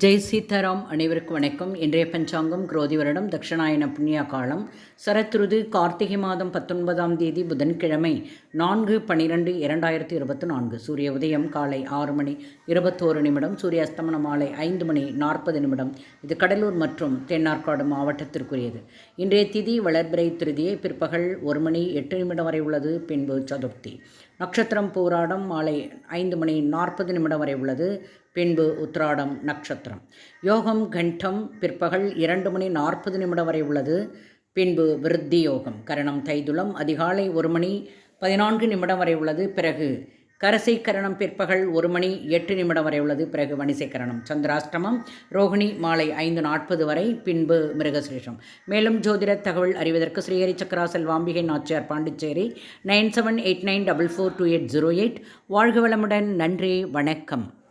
ஜெய் சீதாராம் அனைவருக்கும் வணக்கம். இன்றைய பஞ்சாங்கம் குரோதி வருடம் தட்சிணாயன புண்ணிய காலம். சரத்ருது கார்த்திகை மாதம் பத்தொன்பதாம் தேதி புதன்கிழமை நான்கு பன்னிரெண்டு இரண்டாயிரத்தி இருபத்தி நான்கு. சூரிய உதயம் காலை ஆறு மணி இருபத்தோரு நிமிடம் சூரிய அஸ்தமனம் மாலை ஐந்து மணி நாற்பது நிமிடம். இது கடலூர் மற்றும் தென்னார்காடு மாவட்டத்திற்குரியது. இன்றைய திதி வளர்பிறை திருதியை பிற்பகல் ஒரு மணி எட்டு நிமிடம் வரை உள்ளது பின்பு சதுர்த்தி. நட்சத்திரம் போராடம் மாலை ஐந்து மணி நாற்பது நிமிடம் வரை உள்ளது பின்பு உத்ராடம் நட்சத்திரம். யோகம் கண்டம் பிற்பகல் இரண்டு மணி நாற்பது நிமிடம் வரை உள்ளது. பின்பு விருத்தி யோகம். கரணம் தைதுளம் அதிகாலை ஒரு மணி பதினான்கு நிமிடம் வரை உள்ளது. பிறகு கரசை கரணம் பிற்பகல் ஒரு மணி எட்டு நிமிடம் வரை உள்ளது. பிறகு வணிசை கரணம். சந்திராஷ்டமம் ரோகிணி மாலை ஐந்து நாற்பது வரை. பின்பு மிருகசிரேஷம் மேலும் ஜோதிட தகவல் அறிவதற்கு Srihari Chakra Selvambigai Nachiyar Pondicherry nine seven eight nine double four two eight zero eight. வாழ்க வளமுடன். நன்றி. வணக்கம்.